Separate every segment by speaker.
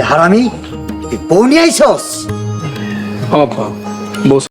Speaker 1: হারামি তুই বউ নিয়ে আইসস?
Speaker 2: বস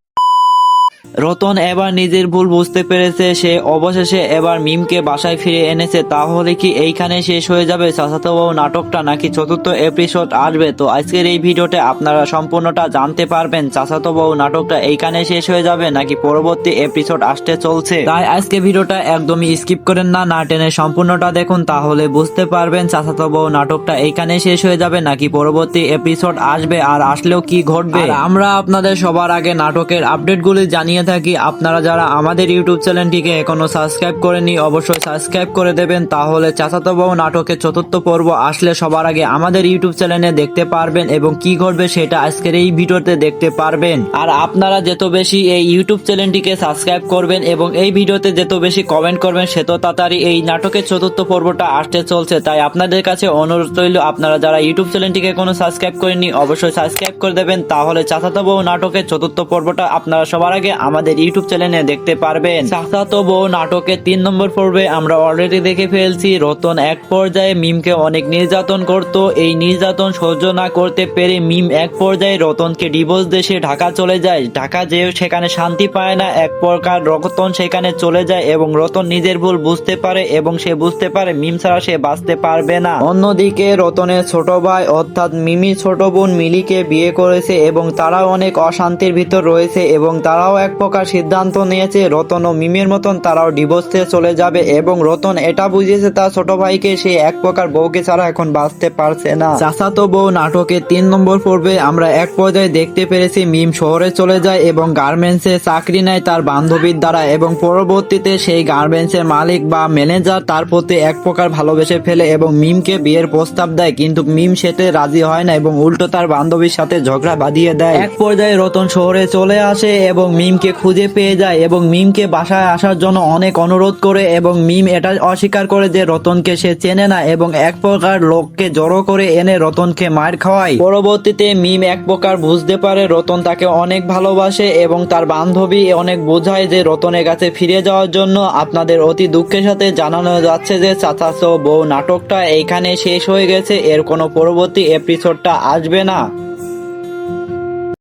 Speaker 3: রতন এবার নিজের ভুল বুঝতে পেরেছে, সে অবশেষে এবার মিমকে বাসায় ফিরে এনেছে। তাহলে কি এইখানে শেষ হয়ে যাবে? চাচাতো বাবু নাটকটা নাকি চতুর্থ এপিসোড আসবে? তো আজকের এই ভিডিওতে আপনারা সম্পূর্ণটা জানতে পারবেন চাচাতো বাবু নাটকটা এইখানে শেষ হয়ে যাবে নাকি পরবর্তী এপিসোড আসতে চলছে? তাই আজকে ভিডিওটা একদমই স্কিপ করেন না না টেনে সম্পূর্ণটা দেখুন, তাহলে বুঝতে পারবেন চাচাতো বাবু নাটকটা এইখানে শেষ হয়ে যাবে নাকি পরবর্তী এপিসোড আসবে, আর আসলেও কি ঘটবে? আমরা আপনাদের সবার আগে নাটকের আপডেটগুলি জানিয়ে থাকি। আপনারা যারা আমাদের ইউটিউব চ্যানেলটিকে এখনও সাবস্ক্রাইব করেনি অবশ্যই সাবস্ক্রাইব করে দেবেন। তাহলে চাচাতো বাবু নাটকের চতুর্থ পর্ব আসলে সবার আগে আমাদের ইউটিউব চ্যানেলে দেখতে পারবেন এবং কি ঘটবে সেটা আজকের এই ভিডিওতে দেখতে পারবেন। আর আপনারা যত বেশি এই ইউটিউব চ্যানেলটিকে সাবস্ক্রাইব করবেন এবং এই ভিডিওতে যত বেশি কমেন্ট করবেন, সে তো তাড়াতাড়ি এই নাটকের চতুর্থ পর্বটা আসতে চলছে। তাই আপনাদের কাছে অনুরোধ রইল, আপনারা যারা ইউটিউব চ্যানেলটিকে কোনো সাবস্ক্রাইব করেনি অবশ্যই সাবস্ক্রাইব করে দেবেন। তাহলে চাচাতো বউ নাটকের চতুর্থ পর্বটা আপনারা সবার আগে আমাদের ইউটিউব চ্যানেলে দেখতে পারবেন। চাচাতো বউ নাটকের তিন নম্বর পর্বে আমরা অলরেডি দেখে ফেলছি, রতন এক পর্যায়ে মিমকে অনেক নির্যাতন করত। এই নির্যাতন সহ্য না করতে পেরে মিম এক পর্যায়ে রতনকে ডিভোর্স দেশে ঢাকা চলে যায়। ঢাকা যেও সেখানে শান্তি পায় না, এক প্রকার রতন সেখানে চলে যায় এবং রতন নিজের ভুল বুঝতে পারে এবং সে বুঝতে পারে মিম ছাড়া সে বাঁচতে পারবে না। অন্যদিকে রতনের ছোট ভাই অর্থাৎ মিমি ছোট বোন মিলিকে বিয়ে করেছে এবং তারাও অনেক অশান্তির ভিতর রয়েছে এবং তারাও এক প্রকার সিদ্ধান্ত নিয়েছে। রতন ও মিমের মতন তারাও ডিভোর্সে চলে যাবে এবং রতন এটা বুঝিয়েছে তার ছোট ভাইকে সে এক প্রকার বউকে ছাড়া এখন বাঁচতে পারছে না। চাচাতো বউ নাটকের তিন নম্বর পর্বে আমরা এক পর্যায়ে দেখতে পেরেছি মিম শহরে চলে যায় এবং গার্মেন্টসে চাকরি নেয় তার বান্ধবীর দ্বারা এবং পরবর্তীতে সেই গার্মেন্টসের মালিক বা ম্যানেজার তার প্রতি এক প্রকার ভালোবেসে ফেলে এবং মিমকে বিয়ের প্রস্তাব দেয় কিন্তু মিম সেতে রাজি হয় না এবং উল্টো তার বান্ধবীর সাথে ঝগড়া বাঁধিয়ে দেয়। এক পর্যায়ে রতন শহরে চলে আসে এবং মিমকে খুঁজে পেয়ে যায় এবং মিমকে বাসায় আসার জন্য অনেক অনুরোধ করে এবং মিম এটা অস্বীকার করে যে রতনকে সে চেনে না এবং এক প্রকার লোককে জড়ো করে এনে রতনকে মার খাওয়ায়। পরবর্তীতে মিম এক প্রকার বুঝতে পারে রতন তাকে অনেক ভালোবাসে এবং তার বান্ধবী অনেক বোঝায় যে রতনের কাছে ফিরে যাওয়ার জন্য আপনাদের অতি দুঃখের সাথে জানানো যাচ্ছে যে চাচাতো বউ নাটকটা এইখানে শেষ হয়ে গেছে, এর কোনো পরবর্তী এপিসোডটা আসবে না।